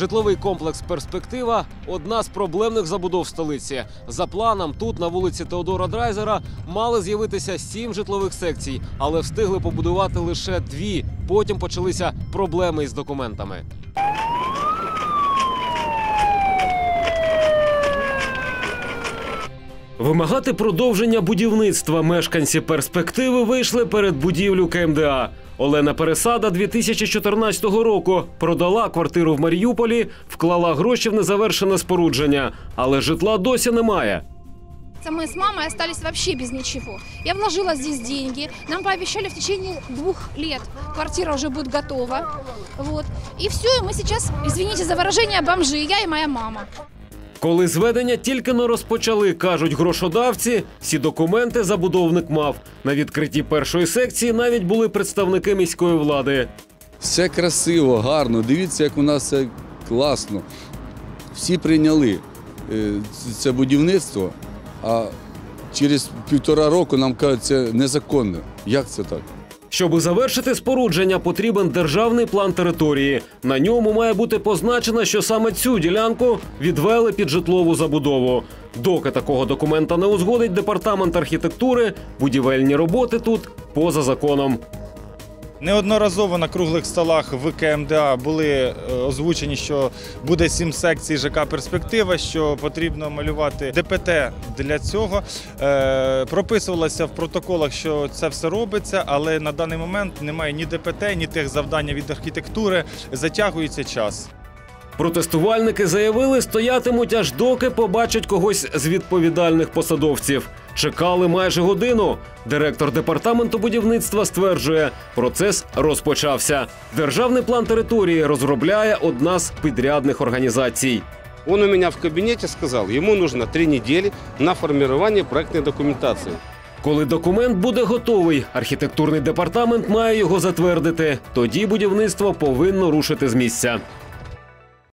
Житловий комплекс Перспектива одна з проблемних забудов столиці. За планом, тут на вулиці Теодора Драйзера мали з'явитися сім житлових секцій, але встигли побудувати лише дві. Потім почалися проблеми із документами. Вимагати продовження будівництва мешканці перспективи вийшли перед будівлю КМДА. Олена Пересада 2014 року продала квартиру в Маріуполі, вклала гроші в незавершене спорудження, але житла досі немає. Мы с мамой остались вообще без ничего. Я вложила здесь деньги. Нам пообещали в течение двух лет квартира уже будет готова. Вот. И все, и мы сейчас, извините за выражение, бомжи, я и моя мама. Коли зведення тільки но розпочали, кажуть грошодавці, всі документи забудовник мав. На відкритті першої секції навіть були представники міської влади. Все красиво, гарно. Дивіться, як у нас все класно. Всі прийняли е, це будівництво, а через півтора року нам кажуть, це незаконно. Як це так? Щоби завершити спорудження, потрібен державний план території. На ньому має бути позначено, що саме цю ділянку відвели під житлову забудову. Доки такого документа не узгодить департамент архітектури, будівельні роботи тут поза законом. Неодноразово на круглих столах в КМДА були е, озвучені, що буде сім секцій ЖК Перспектива, що потрібно малювати ДПТ для цього. Е, прописувалося в протоколах, що це все робиться, але на даний момент немає ні ДПТ, ні тих завдань від архітектури. Затягується час. Протестувальники заявили, стоятимуть аж доки побачать когось з відповідальних посадовців. Чекали майже годину. Директор департаменту будівництва стверджує, процес розпочався. Державний план території розробляє одна з підрядних організацій. Он у меня в кабинете сказал, ему нужно три недели на формирование проектной документации. Коли документ буде готовий, архітектурний департамент має його затвердити. Тоді будівництво повинно рушити з місця.